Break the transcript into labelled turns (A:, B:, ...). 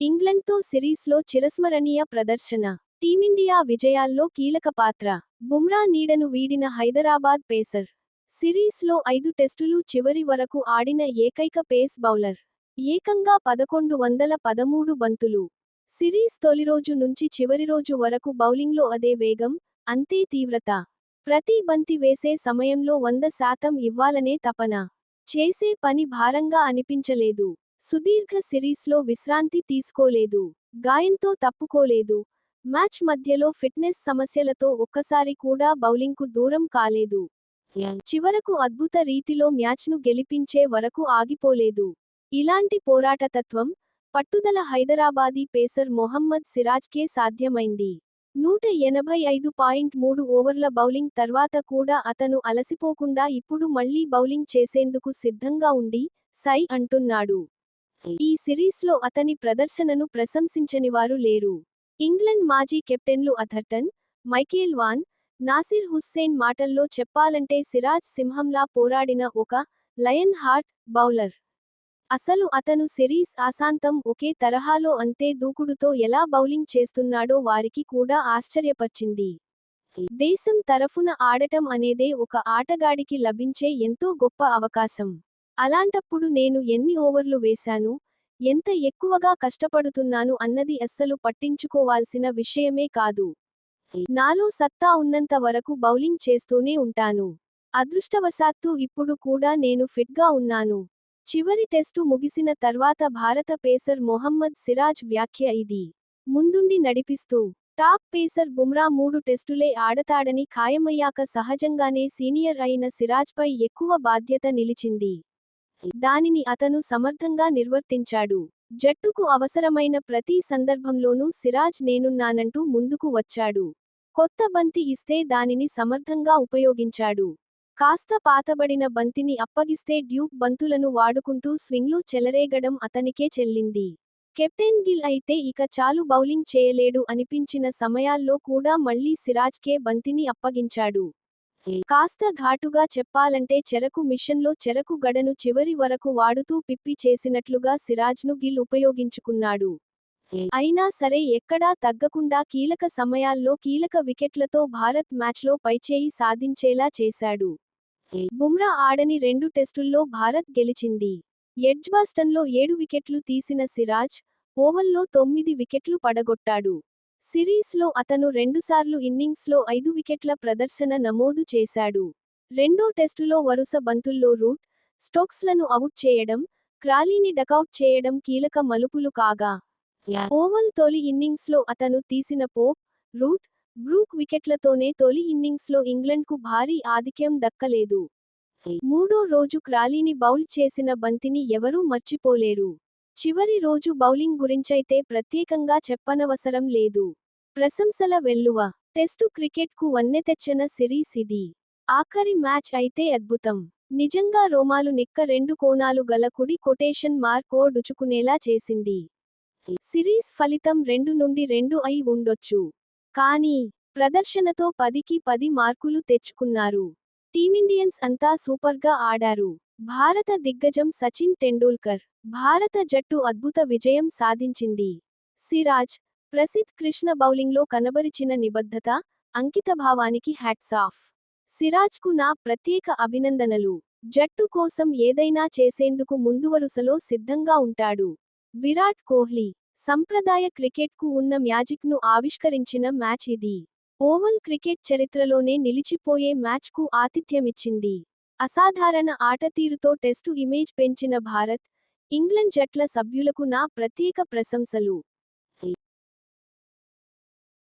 A: ఇంగ్లండ్తో సిరీస్లో చిరస్మరణీయ ప్రదర్శన. టీమిండియా విజయాల్లో కీలక పాత్ర. బుమ్రా నీడను వీడిన హైదరాబాద్ పేసర్. సిరీస్లో ఐదు టెస్టులు చివరి వరకు ఆడిన ఏకైక పేస్ బౌలర్. ఏకంగా పదకొండు వందల పదమూడు బంతులు. సిరీస్ తొలిరోజు నుంచి చివరి రోజు వరకు బౌలింగ్లో అదే వేగం అంతే తీవ్రత. ప్రతి బంతి వేసే సమయంలో వంద శాతం ఇవ్వాలనే తపన. చేసే పని భారంగా అనిపించలేదు. సుదీర్ఘ సిరీస్లో విశ్రాంతి తీసుకోలేదు గాయంతో తప్పుకోలేదు. మ్యాచ్ మధ్యలో ఫిట్నెస్ సమస్యలతో ఒక్కసారి కూడా బౌలింగ్కు దూరం కాలేదు. చివరకు అద్భుత రీతిలో మ్యాచ్ను గెలిపించే వరకు ఆగిపోలేదు. ఇలాంటి పోరాటతత్వం పట్టుదల హైదరాబాదీ పేసర్ మొహమ్మద్ సిరాజ్కే సాధ్యమైంది. నూట ఎనభై ఐదు పాయింట్ మూడు ఓవర్ల బౌలింగ్ తర్వాత కూడా అతను అలసిపోకుండా ఇప్పుడు మళ్ళీ బౌలింగ్ చేసేందుకు సిద్ధంగా ఉండి సై అంటున్నాడు. ఈ సిరీస్లో అతని ప్రదర్శనను ప్రశంసించనివారు లేరు. ఇంగ్లండ్ మాజీ కెప్టెన్లు Atherton Michael Vaughan Nasser Hussain మాటల్లో చెప్పాలంటే సిరాజ్ సింహంలా పోరాడిన ఒక లయన్ హార్ట్ బౌలర్. అసలు అతను సిరీస్ ఆశాంతం ఒకే తరహాలో అంతే దూకుడుతో ఎలా బౌలింగ్ చేస్తున్నాడో వారికి కూడా ఆశ్చర్యపర్చింది. దేశం తరఫున ఆడటం అనేదే ఒక ఆటగాడికి లభించే ఎంతో గొప్ప అవకాశం. అలాంటప్పుడు నేను ఎన్ని ఓవర్లు వేశాను ఎంత ఎక్కువగా కష్టపడుతున్నాను అన్నది అస్సలు పట్టించుకోవాల్సిన విషయమే కాదు. నాలో సత్తా ఉన్నంత వరకు బౌలింగ్ చేస్తూనే ఉంటాను. అదృష్టవశాత్తు ఇప్పుడు కూడా నేను ఫిట్గా ఉన్నాను. చివరి టెస్టు ముగిసిన తర్వాత భారత పేసర్ మొహమ్మద్ సిరాజ్ వ్యాఖ్య ఇది. ముందుండి నడిపిస్తూ టాప్ పేసర్ బుమ్రా మూడు టెస్టులే ఆడతాడని ఖాయమయ్యాక సహజంగానే సీనియర్ అయిన సిరాజ్పై ఎక్కువ బాధ్యత నిలిచింది. దానిని అతను సమర్థంగా నిర్వర్తించాడు. జట్టుకు అవసరమైన ప్రతి సందర్భంలోనూ సిరాజ్ నేనున్నానంటూ ముందుకు వచ్చాడు. కొత్త బంతి ఇస్తే దానిని సమర్థంగా ఉపయోగించాడు. కాస్త పాతబడిన బంతిని అప్పగిస్తే డ్యూక్ బంతులను వాడుకుంటూ స్వింగ్లు చెలరేగడం అతనికే చెల్లింది. కెప్టెన్ గిల్ అయితే ఇక చాలు బౌలింగ్ చేయలేడు అనిపించిన సమయాల్లో కూడా మళ్ళీ సిరాజ్కే బంతిని అప్పగించాడు. కాస్త ఘాటుగా చెప్పాలంటే చెరకు మిషన్లో చెరకు గడను చివరి వరకు వాడుతూ పిప్పి చేసినట్లుగా సిరాజ్ను గిల్ ఉపయోగించుకున్నాడు. అయినా సరే ఎక్కడా తగ్గకుండా కీలక సమయాల్లో కీలక వికెట్లతో భారత్ మ్యాచ్లో పైచేయి సాధించేలా చేశాడు. బుమ్రా ఆడని రెండు టెస్టుల్లో భారత్ గెలిచింది. ఎడ్జ్బాస్టన్లో ఏడు వికెట్లు తీసిన సిరాజ్ ఓవల్లో తొమ్మిది వికెట్లు పడగొట్టాడు. సిరీస్లో అతను రెండుసార్లు ఇన్నింగ్స్లో ఐదు వికెట్ల ప్రదర్శన నమోదు చేశాడు. రెండో టెస్టులో వరుస బంతుల్లో రూట్ స్టోక్స్లను అవుట్ చేయడం క్రాలీని డకౌట్ చేయడం కీలక మలుపులు కాగా ఓవల్ తొలి ఇన్నింగ్స్లో అతను తీసిన పోప్ రూట్ బ్రూక్ వికెట్లతోనే తొలి ఇన్నింగ్స్లో ఇంగ్లండ్కు భారీ ఆధిక్యం దక్కలేదు. మూడో రోజు క్రాలీని బౌల్ చేసిన బంతిని ఎవరూ మర్చిపోలేరు. చివరి రోజు బౌలింగ్ గురించైతే ప్రత్యేకంగా చెప్పనవసరం లేదు. ప్రశంసల వెల్లువ. టెస్టు క్రికెట్కు వన్నె తెచ్చిన సిరీస్ ఇది. ఆఖరి మ్యాచ్ అయితే అద్భుతం. నిజంగా రోమాలు నిక్క రెండు కోణాలు గల కుడి కొటేషన్ మార్క్ ఓ డుచుకునేలా చేసింది. సిరీస్ ఫలితం రెండు నుండి రెండు అయి ఉండొచ్చు. కానీ ప్రదర్శనతో పదికి పది మార్కులు తెచ్చుకున్నారు. టీమిండియన్స్ అంతా సూపర్గా ఆడారు. భారత దిగ్గజం సచిన్ టెండూల్కర్. భారత జట్టు అద్భుత విజయం సాధించింది. సిరాజ్ ప్రసిద్ కృష్ణ బౌలింగ్లో కనబరిచిన నిబద్ధత అంకితభావానికి హ్యాట్సాఫ్ సిరాజ్కు నా ప్రత్యేక అభినందనలు. జట్టు కోసం ఏదైనా చేసేందుకు ముందువరుసలో సిద్ధంగా ఉంటాడు. విరాట్ కోహ్లీ సంప్రదాయ క్రికెట్కు ఉన్న మ్యాజిక్ను ఆవిష్కరించిన మ్యాచ్ ఇది. ఓవల్ క్రికెట్ చరిత్రలోనే నిలిచిపోయే మ్యాచ్కు ఆతిథ్యమిచ్చింది. అసాధారణ ఆటతీరుతో టెస్టు ఇమేజ్ పెంచిన భారత్ ఇంగ్లండ్ జట్ల సభ్యులకు నా ప్రత్యేక ప్రశంసలు.